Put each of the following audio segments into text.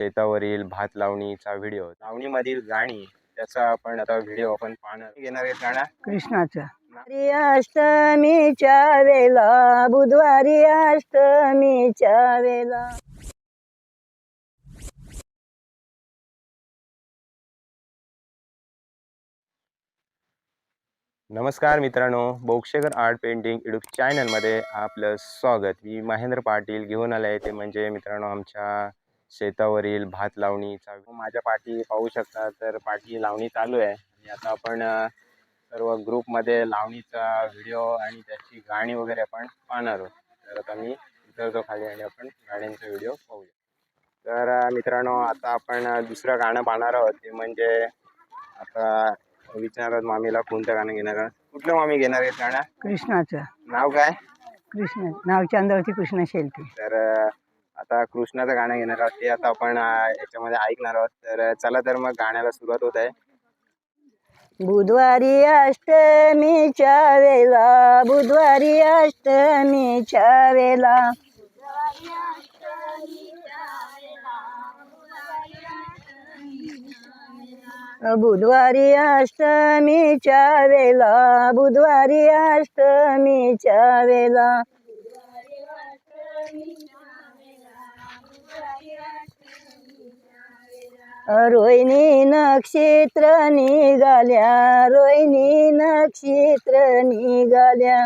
शेतावरील भात लावणीचा व्हिडिओ लावणीमधील गाणी त्याचा आपण आता व्हिडिओ आपण पाहणार. घेणार आहेत गाणं कृष्णाचा अष्टमीच्या वेळेला बुधवारी अष्टमीच्या वेळेला. नमस्कार मित्रांनो बोक्षेकर आर्ट पेंटिंग युट्यूब चॅनलमध्ये आपलं स्वागत. मी महेंद्र पाटील घेऊन आले आहे ते म्हणजे मित्रांनो आमच्या शेतावरील भात लावणीचा माझ्या पाठी पाहू शकता तर पाठी लावणी चालू आहे. आणि आता आपण सर्व ग्रुपमध्ये लावणीचा व्हिडिओ आणि त्याची गाणी वगैरे आपण पाहणार आहोत. तर आता मी उतरतो खाली आणि आपण गाण्यांचा व्हिडिओ पाहूया. तर मित्रांनो आता आपण दुसरं गाणं पाहणार आहोत. ते म्हणजे आता विचारत मामीला कोणतं गाणं घेणार आहात? कुठलं मामी घेणार आहेत गाणं कृष्णाचं. नाव काय? कृष्ण नाव चांदवरती कृष्ण शेलते. तर आता कृष्णाचं गाणं घेणार आहोत. ते आता आपण याच्यामध्ये ऐकणार आहोत. तर चला तर मग गाण्याला सुरुवात होत आहे. बुधवारी अष्टमीच्या वेला बुधवारी अष्टमीच्या वेला बुधवारी अष्टमीच्या वेला बुधवारी अष्टमीच्या वेला रोहिणी नक्षत्र निघाल्या रोहिणी नक्षत्र निघाल्या.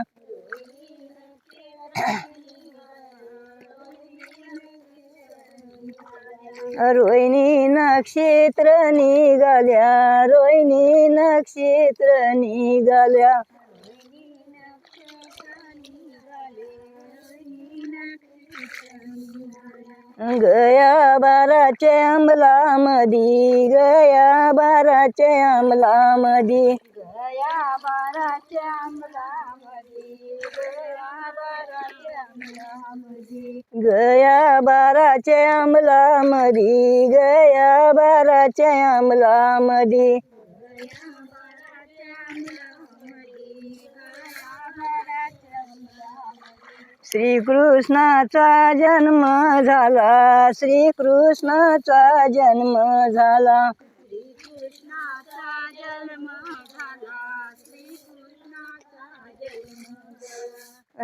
रोहिणी नक्षत्र निघाल्या रोहिणी नक्षत्र निघाल्या. गया बाराच्या अंमलामधी गया बाराच्या अंमलामधी गया बाराच्या अंमलामधी गया बाराच्या अंमलामधी गया बाराच्या अंमलामधी श्रीकृष्णाचा जन्म झाला. श्रीकृष्णाचा जन्म झाला.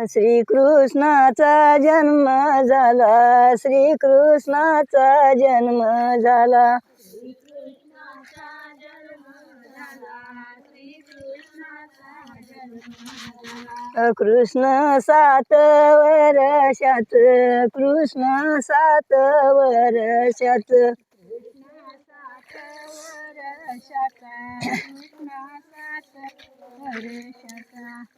श्रीकृष्णाचा जन्म झाला. श्रीकृष्णाचा जन्म झाला. कृष्ण सात वर्षात कृष्ण सात वर्षात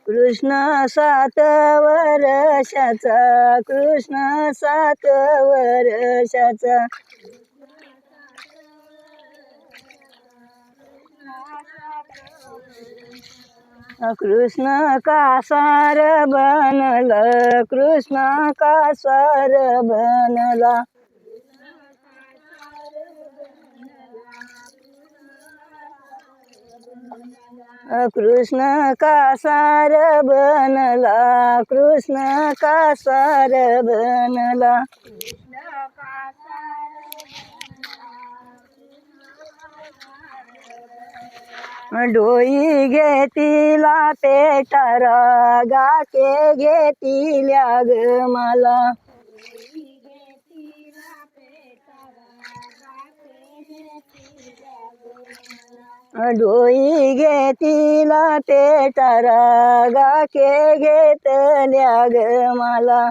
कृष्ण सात वर्षाचा कृष्ण सात वर्षाचा कृष्ण कासार बनला? कृष्ण कासार बनला? कृष्ण कासार बनला? कृष्ण कासार बनला? डोई घेतीला पेटारा गाके घेतील्या ग मला. डोई घेतीला पेटारा गाके घेतल्या ग मला.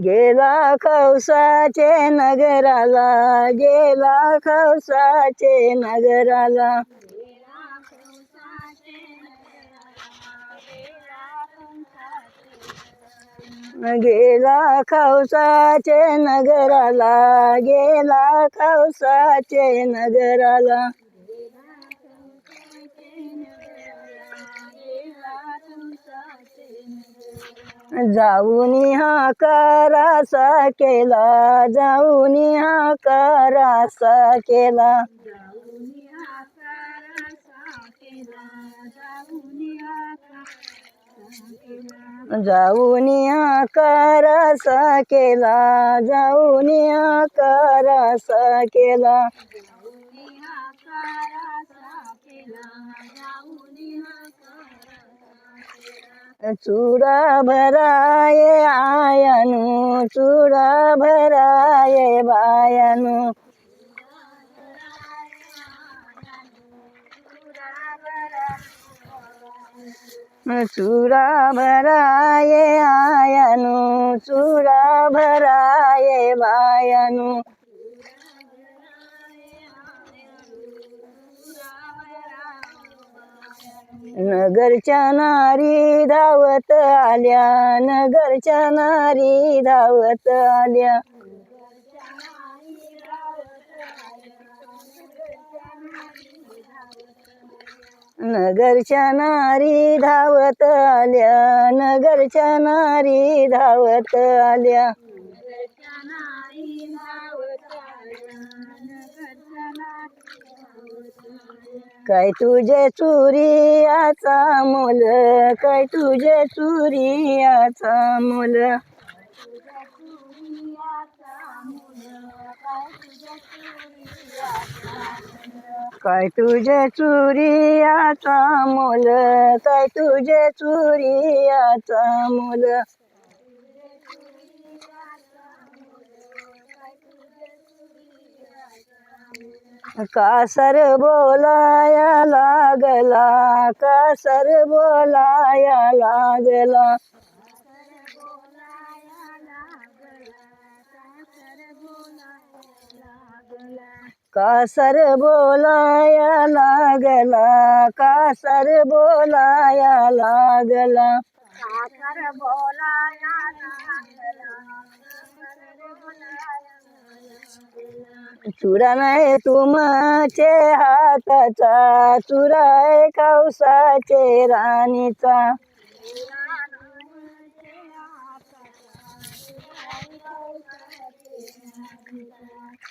गेला खवसाचे नगराला गेला खवसाचे नगराला. गेला खवसाचे नगराला गेला खवसाचे नगराला. जाऊनी हा करासा केला जाऊनी हा करासा केला. जाऊन करासा केला जाऊन आकारासा केला. चूड़ा भराये आयानु चूड़ा भराये बायानु। चुडा भराये आयानु चुडा भराये बायानु। नगरच्या नारी धावत आल्या नगरच्या नारी धावत आल्या. नगरच्या नारी धावत आल्या नगरच्या नारी धावत आल्या. काय तुझे चुरियाचा मोल? काय तुझे चुरियाचा मोल? काय तुझे चुरियाचा मोल? काय तुझे चुरियाचा मोल? कासर बोलाया लागला कासर बोलाया लागला. कासर बोलाया लागला कासर बोलाया लागला. चुरा नाही तुमचे हाताचा चुरा आहे कावसाचे राणीचा.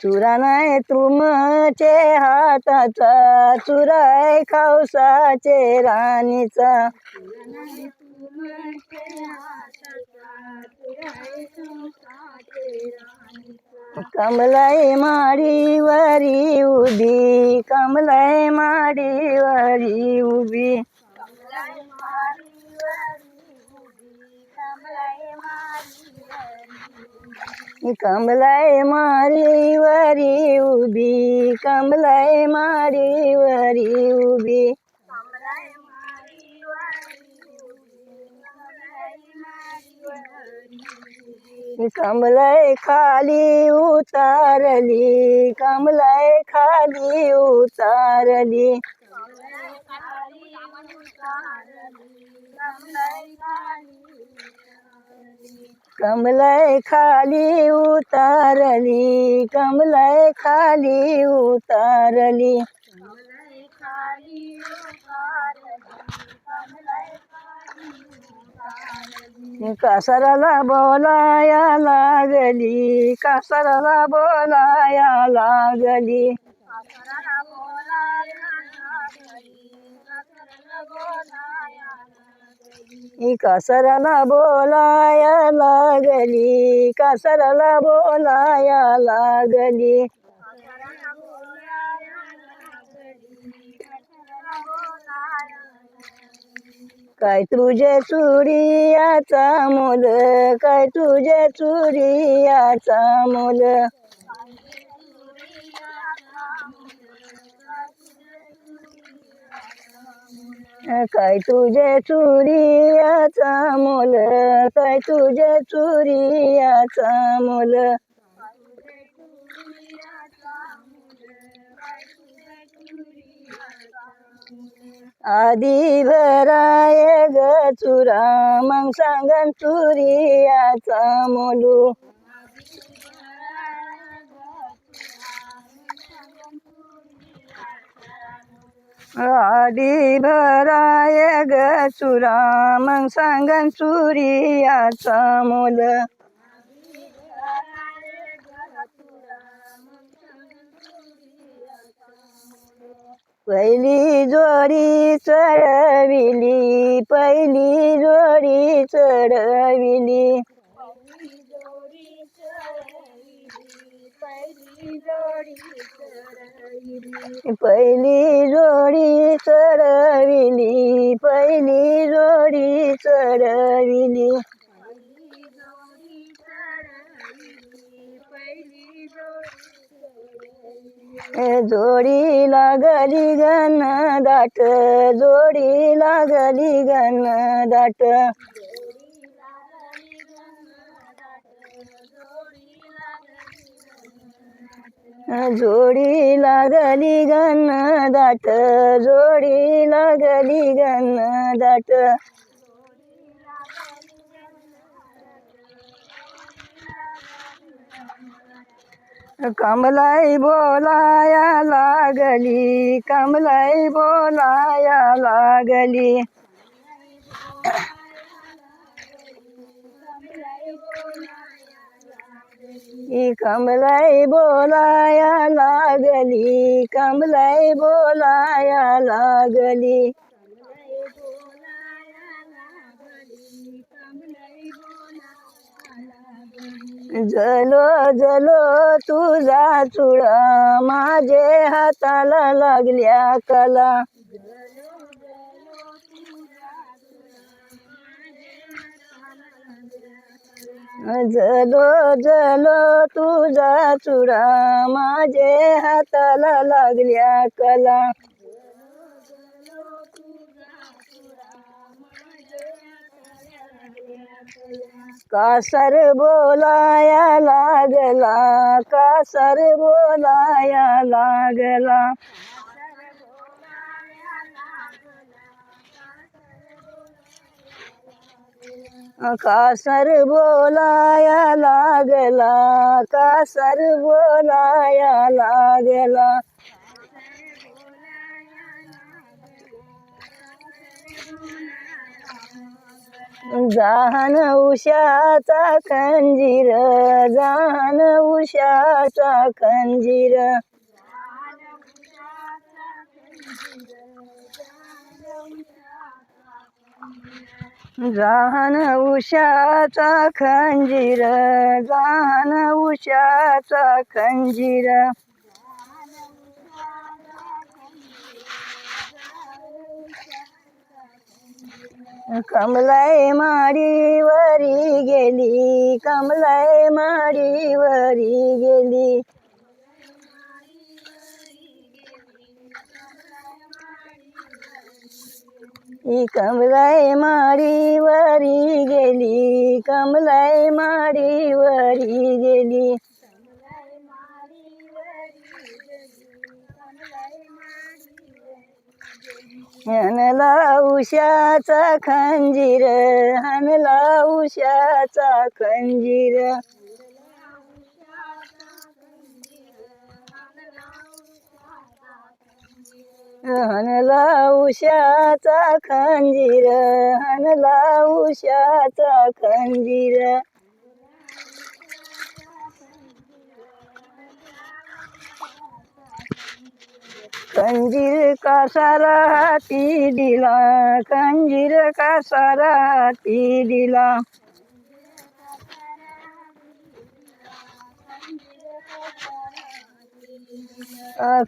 चुरा नाही तुमचे हाताचा चुरा आहे कावसाचे राणीचा कमलाई माडीवरी उभी। कमलाई माडीवरी उभी कमलाई माडीवरी उभी कमलाई माडीवरी उभी। कमलाई खाली उतारली कमलाई खाली उतारली. कमलाई खाली उतारली कमलाई खाली उतारली. कासराला बोलाया लागली कासराला बोलाया लागली. कासराला बोलाया लागली कासराला बोलाया लागली. काय तुझे चुरियाचा मोल काय तुझे चुरियाचा मोल? काय तुझे चुरियाचा मोल काय तुझे चुरियाचा मोल? आधी भराय ग चुरा मग सांगन चुरियाचा मोलू. आधी भराय ग चुरा मग सांगन चुरियाचा मोल. पहिली जोडी चढविली पहिली जोडी चढविली. पहिली जोडी चढविली पहिली जोडी चढविली. जोडी लागली गण दाट जोडी लागली गण दाट. जोडी लागली गण दाट जोडी लागली गण दाट. कमलाई बोलाया लागली कमलाई बोलाया लागली. कमलाई बोलाया लागली कमलाई बोलाया लागली. जलो जलो तुझा चुडा माझे हाताला लागल्या कला. जलो जलो तुझा चुडा माझे हाताला लागल्या कला. कासर बोलाया लागला? कासर बोलाया लागला? कासर बोलाया लागला? कासर बोलाया लागला? जान उशाचा खंजीर जान उशाचा खंजीर. जहान उशाचा खंजीर जान उशाचा खंजीर. कमलाई माडीवरी गेली कमलाई माडीवरी गेली. ही कमलाई माडीवरी गेली कमलाई माडीवरी गेली. हनला उशाचा खंजीर हनला उशाचा खंजीर. हनला उशाचा खंजीर हनला उशाचा खंजीर. कंजीर कासारा हाती दिला कंजीर कासारा हाती दिला.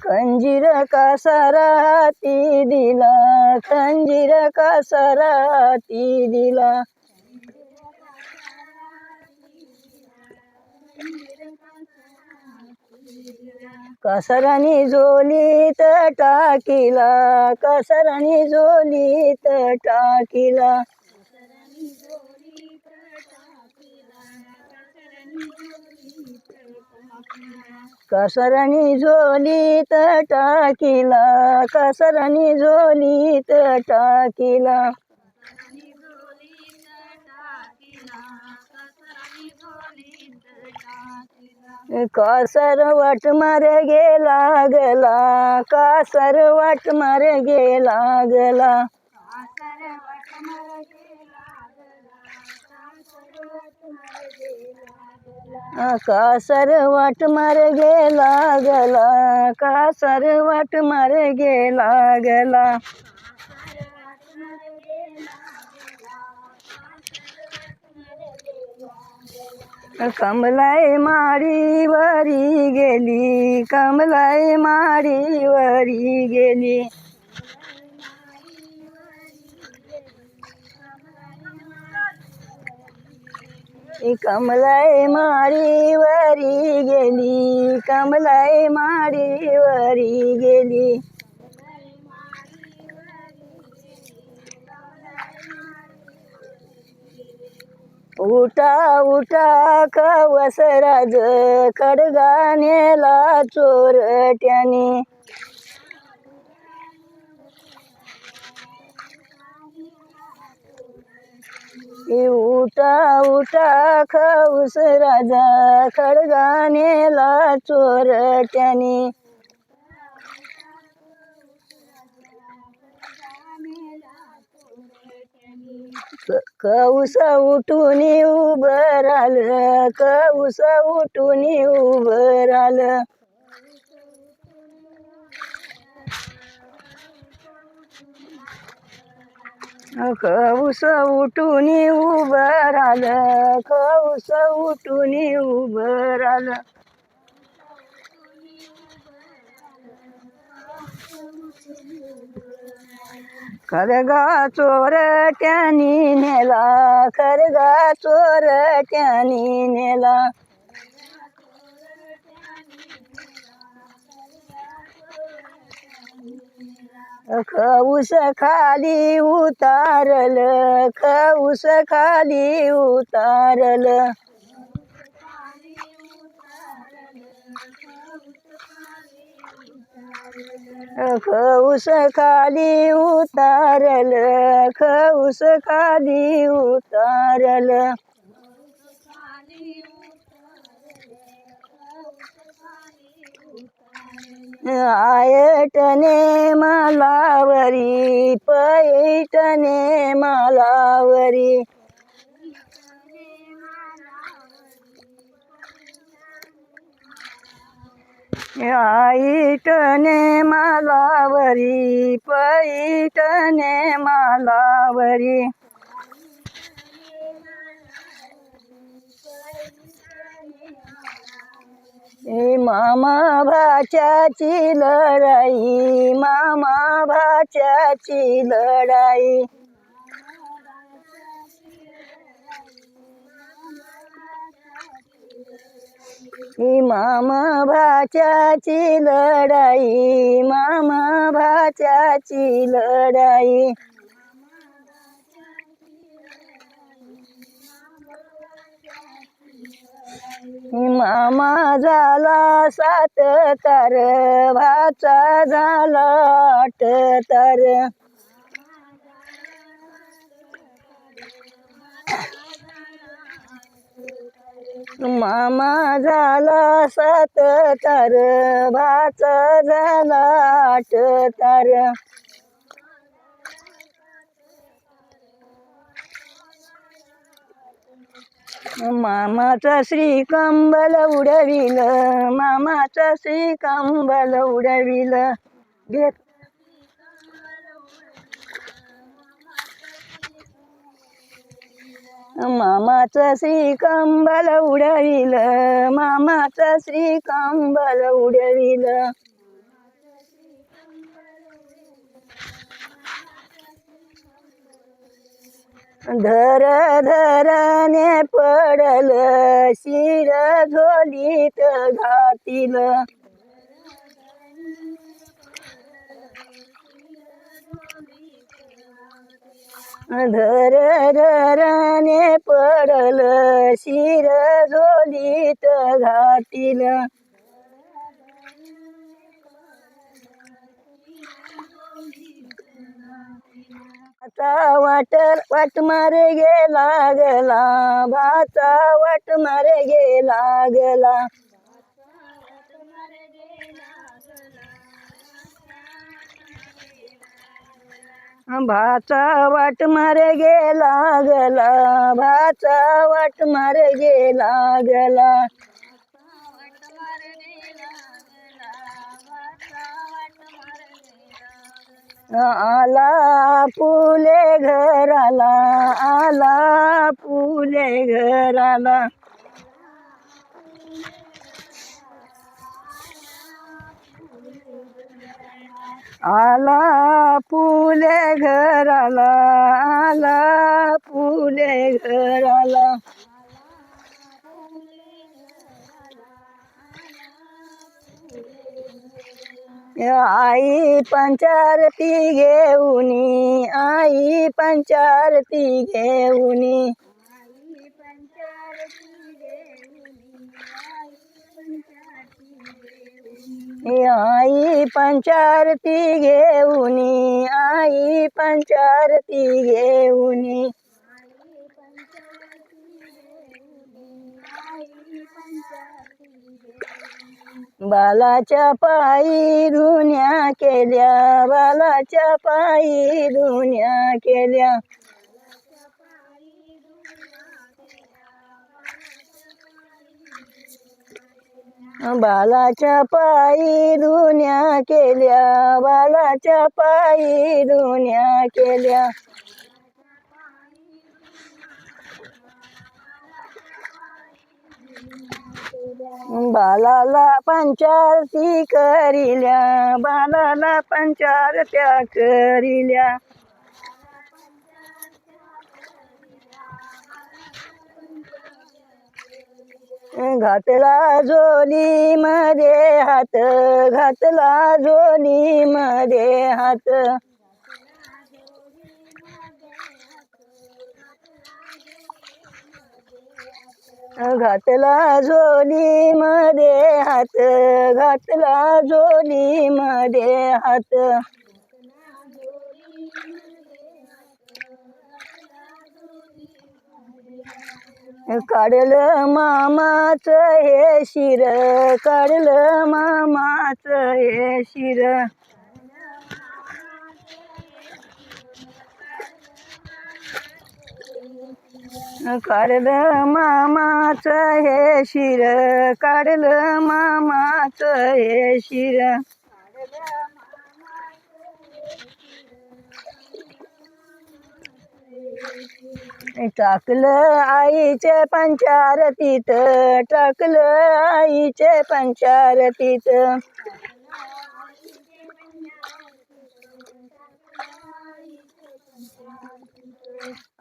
खंजीर का सराती दिला खंजीर का सराती दिला. कसरणी झोलीत टाकीला कसरणी झोलीत टाकीला. कसरणी झोलीत टाकीला कसरणी झोलीत टाकीला. कासर वाट मारे गे लागला. कासर वाट मारे गे लागला कासर वाट मार गेला गला कासर वाट मार गेला गला कमलाई मारी वरी गेली कमलाई मारी वरी गेली. कमलाई मारी वरी गेली कमलाई मारी वरी गेली. उठा उठा कवसराज खडगानेला चोरट्याने ए उठा उठा खौस राजा खडगानेला चोरट्याने कौस उठून उभं राहिलं कौस उठून उभं राहिलं कौस उठून उभं राहिलं कौस उठून उभं राहिलं खरगा चोर त्यानी नेला खरगा चोर त्यानी नेला. खऊस खाली उतारल खऊस खाली उतारल. खऊस खाली उतारल खऊस खाली उतारल. आयटने मालावरी पैटने मालावरी. आईटने मालावरी पैटने मालावरी. मामा भाच्याची लढाई मामा भाच्याची लढाई. मामा भाच्याची लढाई मामा भाच्याची लढाई. मामा झाला सात तार भाचा झाला आठ तार. मामा झाला सात तार भाच झाला आठ तार. मामाचा श्रीकंबल उडविल मामाचा श्रीकंबल उडविल. घेत मामाचं श्रीकंबल उडविल मामाचं श्रीकंबल उडविल. धर धरने पडल शिर झोलीत घातील. धर धरने पडल शिर झोलीत घातील आता वाट वाट मारे गे लागला भाचा वाट मारे गे लागला भाचा वाट मारे गेला गला भाचा वाट मारे गेला गला. आला फुले घराला आला फुले घराला. आला फुले घराला आला फुले घराला. आई पंचारती घेऊनी आई पंचारती घेऊनी आई पंचारती घेऊन आई पंचारती घेऊन. बालाच्या पायी धुन्या केल्या बालाच्या पायी धुन्या केल्या. बालाच्या पायी धुन्या केल्या बालाच्या पायी धुन्या केल्या. बालाला पंचारती करिल्या बालाला पंचारत्या करिल्या. घातला झोली मध्ये हात घातला झोली मध्ये हात. घातला झोली मध्ये हात घातला झोली मध्ये हात. काढलं मामाच हे शिर काढलं मामाच हे शिर. काढलं मामाच हे शिर काढलं मामाच हे शिर. टाकलं आईचे पंचारतीत टाकलं आईचे पंचारतीत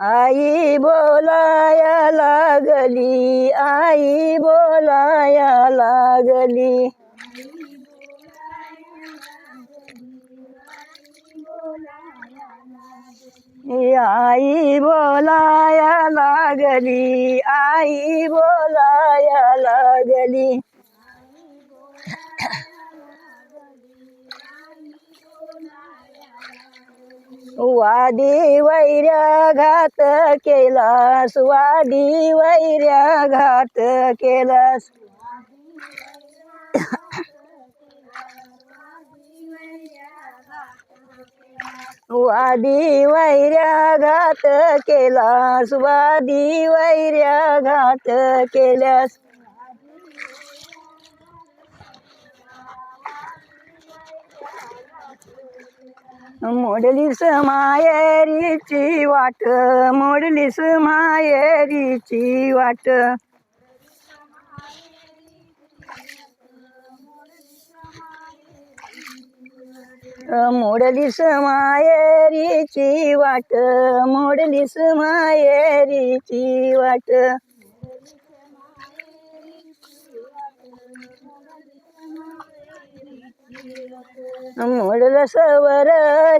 आई बोलाया लागली आई बोलाया लागली. आई बोलाया लागली आई बोलाया लागली. वादी वैर्या घात केलास वादी वैर्या घात केलास. वादी वैर्याघात केला केलास वादी केल्यास. मोडलीस मायेरीची वाट मोडलीस मायेरीची वाट. मोडलीस मायेरीची वाट मोडलीस मायेरीची वाट. मोडलस सवर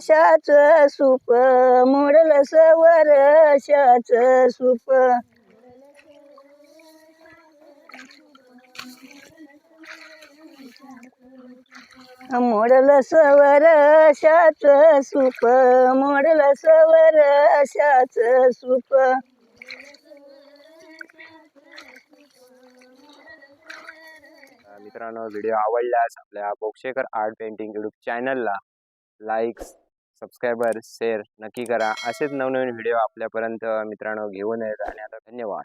शाच सूप मोडल सवर शाच सूप. मोडल सवर शाच सूप मोडल सवर शाच सूप. मित्रांनो व्हिडिओ आवडल्यास आपल्या बोक्षेकर आर्ट पेंटिंग यूट्यूब चॅनलला लाईक्स सबस्क्रायबर शेअर नक्की करा. असेच नवनवीन व्हिडिओ आपल्यापर्यंत मित्रांनो घेऊन येत आणि आता धन्यवाद.